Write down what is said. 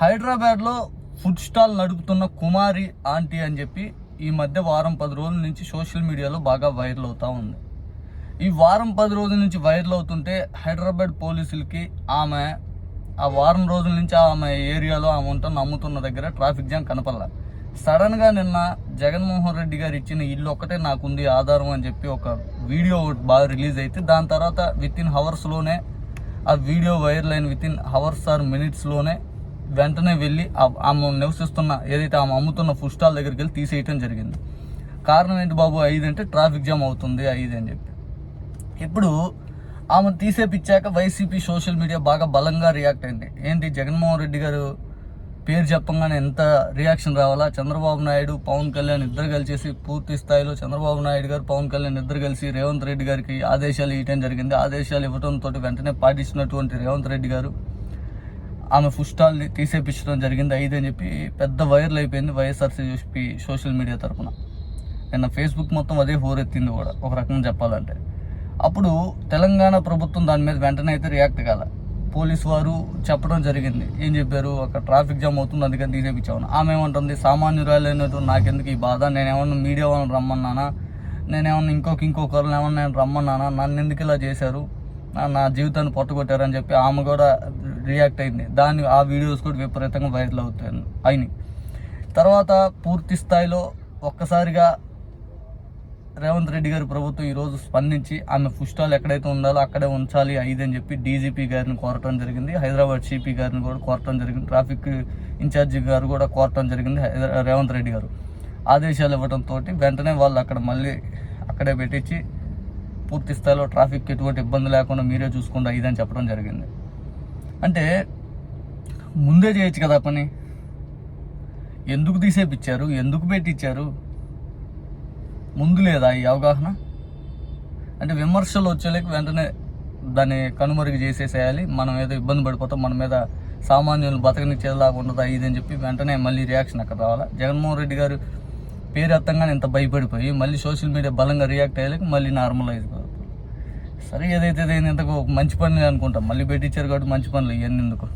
హైదరాబాద్లో food stall నడుపుతున్న కుమారి aunty అని చెప్పి ఈ మధ్య వారం పది రోజుల నుంచి సోషల్ మీడియాలో బాగా వైరల్ అవుతూ ఉంది. ఈ వారం పది రోజుల నుంచి వైరల్ అవుతుంటే హైదరాబాద్ పోలీసులకి ఆమె ఆ వారం రోజుల నుంచి ఆమె ఏరియాలో ఆమె ఉంటున్న అమ్ముతున్న దగ్గర ట్రాఫిక్ జామ్ కనపడలే. సడన్గా నిన్న జగన్మోహన్ రెడ్డి గారు ఇచ్చిన ఇల్లు ఒక్కటే నాకుంది ఆధారం అని చెప్పి ఒక వీడియో బాగా రిలీజ్ అయితే దాని తర్వాత విత్ ఇన్ హవర్స్లోనే ఆ వీడియో వైరల్ అయిన విత్ ఇన్ హవర్స్ ఆర్ మినిట్స్లోనే వెంటనే వెళ్ళి ఆమె నివసిస్తున్న ఏదైతే ఆమె అమ్ముతున్న ఫుడ్ స్టాల్ దగ్గరికి వెళ్ళి తీసేయటం జరిగింది. కారణం ఏంటి బాబు ఐదు అంటే ట్రాఫిక్ జామ్ అవుతుంది ఐదు అని చెప్పి. ఇప్పుడు ఆమె తీసేపిచ్చాక వైసీపీ సోషల్ మీడియా బాగా బలంగా రియాక్ట్ అయింది. ఏంటి జగన్మోహన్ రెడ్డి గారు పేరు చెప్పంగానే ఎంత రియాక్షన్ రావాలా? చంద్రబాబు నాయుడు పవన్ కళ్యాణ్ ఇద్దరు కలిసేసి పూర్తి స్థాయిలో చంద్రబాబు నాయుడు గారు పవన్ కళ్యాణ్ ఇద్దరు కలిసి రేవంత్ రెడ్డి గారికి ఆదేశాలు ఇవ్వడం జరిగింది. ఆదేశాలు ఇవ్వడంతో వెంటనే పాటిస్తున్నటువంటి రేవంత్ రెడ్డి గారు ఆమె ఫుస్టాల్ స్టాల్ని తీసేపించడం జరిగింది. ఐదు అని చెప్పి పెద్ద వైరల్ అయిపోయింది వైఎస్ఆర్సీపీ సోషల్ మీడియా తరఫున నిన్న ఫేస్బుక్ మొత్తం అదే హోరెత్తింది కూడా ఒక రకంగా చెప్పాలంటే. అప్పుడు తెలంగాణ ప్రభుత్వం దాని మీద వెంటనే అయితే రియాక్ట్ కాల. పోలీస్ వారు చెప్పడం జరిగింది. ఏం చెప్పారు? అక్కడ ట్రాఫిక్ జామ్ అవుతుంది అందుకని తీసేపించామని ఆమె ఏమంటుంది? సామాన్యురాలైనట్టు నాకెందుకు ఈ బాధ? నేనేమన్నా మీడియా వాళ్ళని రమ్మన్నానా? నేనేమన్నా ఇంకొక ఇంకొకరిని ఏమన్నా నేను రమ్మన్నానా? నన్ను ఎందుకు ఇలా చేశారు? నా- నా జీవితాన్ని పొట్టగొట్టారని చెప్పి ఆమె కూడా రియాక్ట్ అయింది. దాన్ని ఆ వీడియోస్ కూడా విపరీతంగా వైరల్ అవుతాయి. అయినాయి. తర్వాత పూర్తి స్థాయిలో ఒక్కసారిగా రేవంత్ రెడ్డి గారి ప్రభుత్వం ఈరోజు స్పందించి ఆమె ఫుడ్ స్టాల్ ఎక్కడైతే ఉండాలో అక్కడే ఉంచాలి ఐదు అని చెప్పి డీజీపీ గారిని కోరటం జరిగింది. హైదరాబాద్ సిపి గారిని కూడా కోరటం జరిగింది. ట్రాఫిక్ ఇన్ఛార్జి గారు కూడా కోరటం జరిగింది హైదరా- రేవంత్ రెడ్డి గారు. ఆదేశాలు ఇవ్వడంతో వెంటనే వాళ్ళు అక్కడ మళ్ళీ అక్కడే పెట్టించి పూర్తి స్థాయిలో ట్రాఫిక్ ఎటువంటి ఇబ్బంది లేకుండా మీరే చూసుకోండి ఐదు చెప్పడం జరిగింది. అంటే ముందే చేయొచ్చు కదా పని? ఎందుకు తీసేపిచ్చారు? ఎందుకు పెట్టించారు ముందు లేదా ఈ అవగాహన? అంటే విమర్శలు వచ్చేలేక వెంటనే దాన్ని కనుమరుగు చేసేసేయాలి. మనం ఏదో ఇబ్బంది పడిపోతాం మన మీద సామాన్యులు బతకనిచ్చేలాగా ఉండదా ఇది అని చెప్పి వెంటనే మళ్ళీ రియాక్షన్ అక్కడ రావాలా? జగన్మోహన్ రెడ్డి గారు పేరు ఎత్తంగానే ఇంత భయపడిపోయి మళ్ళీ సోషల్ మీడియా బలంగా రియాక్ట్ అయ్యేలాక మళ్ళీ నార్మల్ అయిపోతుంది సరే ఏదైతే ఇంతకు మంచి పనులు అనుకుంటాం. మళ్ళీ పెట్టించారు కాబట్టి మంచి పనులు ఇవన్నీ ఎందుకు?